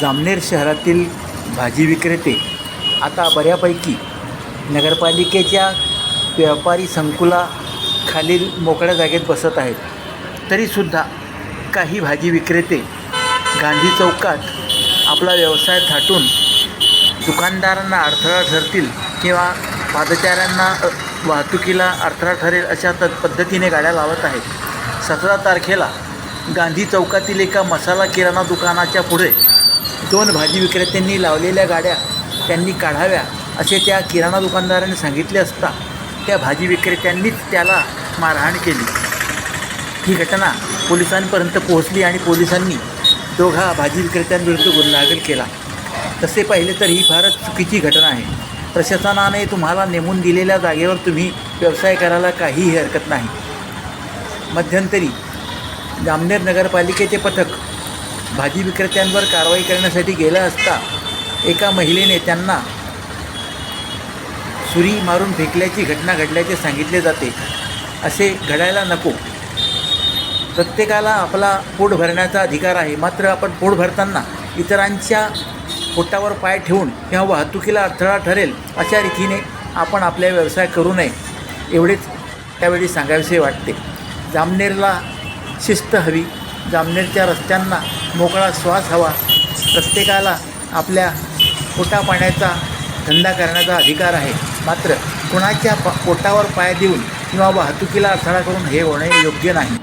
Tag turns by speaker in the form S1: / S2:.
S1: जामनेर शहरातील भाजी विक्रेते आता बऱ्यापैकी नगरपालिकेच्या व्यापारी संकुलाखालील मोकळ्या जागेत बसत आहेत. तरीसुद्धा काही भाजी विक्रेते गांधी चौकात आपला व्यवसाय थाटून दुकानदारांना अडथळा ठरतील किंवा पादचाऱ्यांना वाहतुकीला अडथळा ठरेल अशा त पद्धतीने गाड्या लावत आहेत. सतरा तारखेला गांधी चौकातील एका मसाला किराणा दुकानाच्या पुढे दोन भाजी विक्रेत्यांनी लावलेल्या गाड्या त्यांनी काढाव्या असे त्या किराणा दुकानदाराने सांगितले असता त्या भाजी विक्रेत्यांनीच त्याला मारहाण केली. ही घटना पोलिसांपर्यंत पोहोचली आणि पोलिसांनी दोघा भाजी विक्रेत्यांविरुद्ध गुन्हा दाखल केला. तसे पाहिले तर ही फारच चुकीची घटना आहे. प्रशासनाने तुम्हाला नेमून दिलेल्या जागेवर तुम्ही व्यवसाय करायला काहीही हरकत नाही. मध्यंतरी जामनेर नगरपालिकेचे पथक भाजी विक्रेत्यांवर कारवाई करण्यासाठी गेला असता एका महिलेने त्यांना सुरी मारून फेकल्याची घटना घडल्याचे सांगितले जाते. असे घडायला नको. प्रत्येकाला आपला पोट भरण्याचा अधिकार आहे. मात्र आपण पोट भरताना इतरांच्या पोटावर पाय ठेवून किंवा वाहतुकीला अडथळा ठरेल अशा रीतीने आपण आपल्या व्यवसाय करू नये एवढेच त्यावेळी सांगावेसे वाटते. जामनेरला शिस्त हवी. जामनेरच्या रस्त्यांना मोकळा श्वास हवा. प्रत्येकाला आपल्या पोटा पाण्याचा धंदा करण्याचा अधिकार आहे. मात्र कुणाच्या प पोटावर पाय देऊन किंवा वाहतुकीला अडथळा करून हे होणे योग्य नाही.